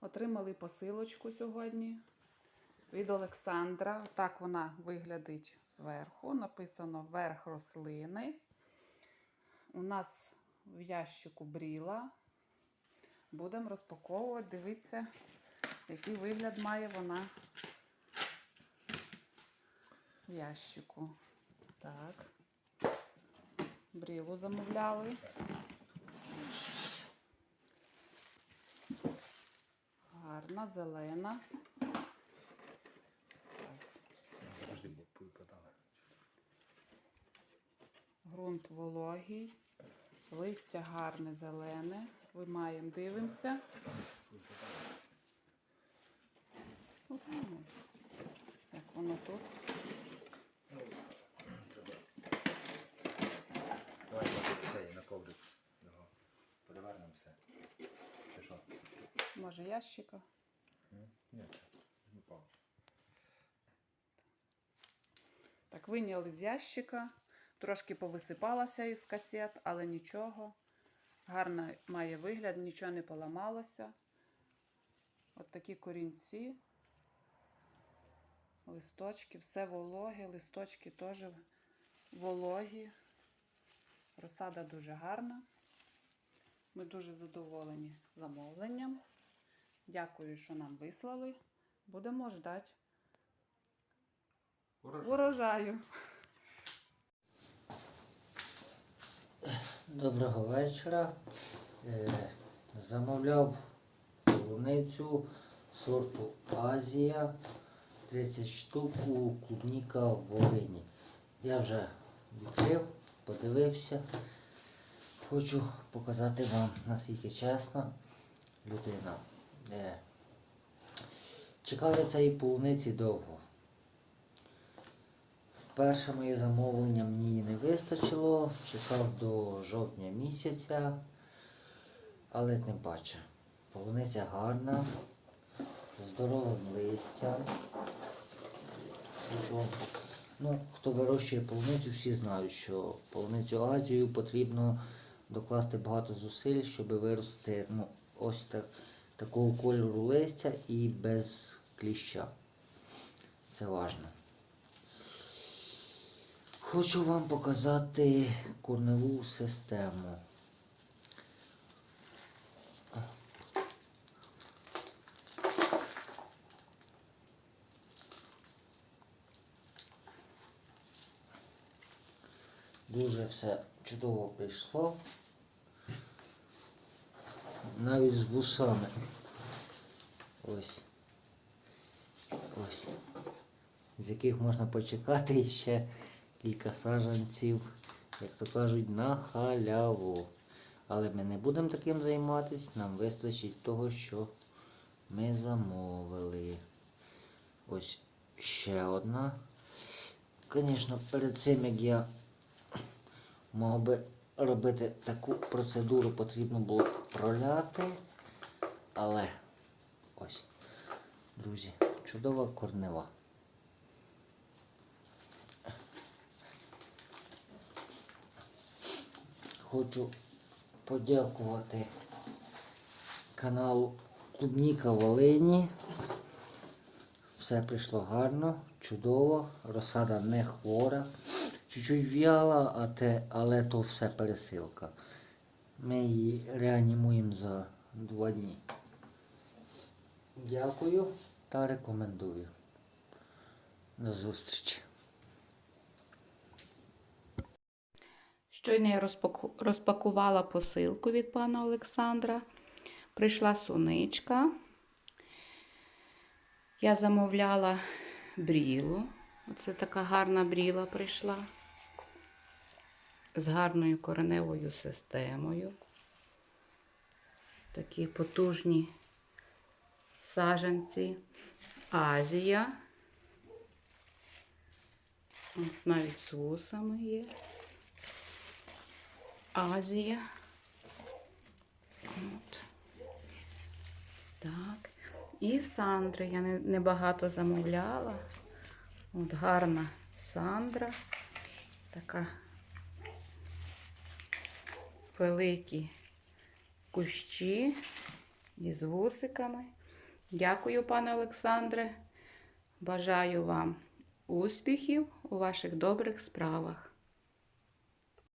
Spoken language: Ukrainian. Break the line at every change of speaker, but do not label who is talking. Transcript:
Отримали посилочку сьогодні від Олександра. Так вона виглядить зверху. Написано верх рослини. У нас в ящику бріла. Будемо розпаковувати, дивитися, який вигляд має вона в ящику. Так. Брілу замовляли. Гарна, зелена. Грунт вологий, листя гарне зелене. Вимаємо, дивимося. Як воно тут? Може ящика?
Ні? Не палич.
Так, вийняли з ящика. Трошки повисипалася із касет, але нічого. Гарно має вигляд, нічого не поламалося. От такі корінці, листочки, все вологе, листочки теж вологі. Розсада дуже гарна. Ми дуже задоволені замовленням. Дякую, що нам вислали. Будемо ждати урожаю.
Доброго вечора. Е, Замовляв полуницю сорту Азія 30 штук у клубніка в Волині. Я вже відкрив, подивився. Хочу показати вам, наскільки чесна людина. Е, Чекав я цієї полуниці довго. Перше моє замовлення мені не вистачило, чекав до жовтня місяця, але тим паче. Полуниця гарна, здоровим листям. Ну, хто вирощує полуницю, всі знають, що полуницю Азію потрібно докласти багато зусиль, щоб виростити ну, ось так, такого кольору листя і без кліща. Це важливо. Хочу вам показати корневу систему. Дуже все чудово прийшло. Навіть з вусами. Ось. Ось. З яких можна почекати ще кілька саджанців, як то кажуть, на халяву. Але ми не будемо таким займатися, нам вистачить того, що ми замовили. Ось ще одна. Звісно, перед цим як я мав би робити таку процедуру, потрібно було проляти. Але ось, друзі, чудова корнева. Хочу подякувати каналу Клубніка Волині. Все прийшло гарно, чудово, розсада не хвора. Чуть-чуть в'яла, а те, але то все пересилка. Ми її реанімуємо за два дні. Дякую та рекомендую. До зустрічі.
Щойно я розпаку- розпакувала посилку від пана Олександра. Прийшла суничка. Я замовляла брілу. Оце така гарна бріла прийшла. З гарною кореневою системою. Такі потужні саджанці. Азія. От навіть з вусами є. Азія. От. Так. І Сандри я не- небагато замовляла. От гарна Сандра. Така великі кущі із вусиками.
Дякую, пане Олександре. Бажаю вам успіхів у ваших добрих справах.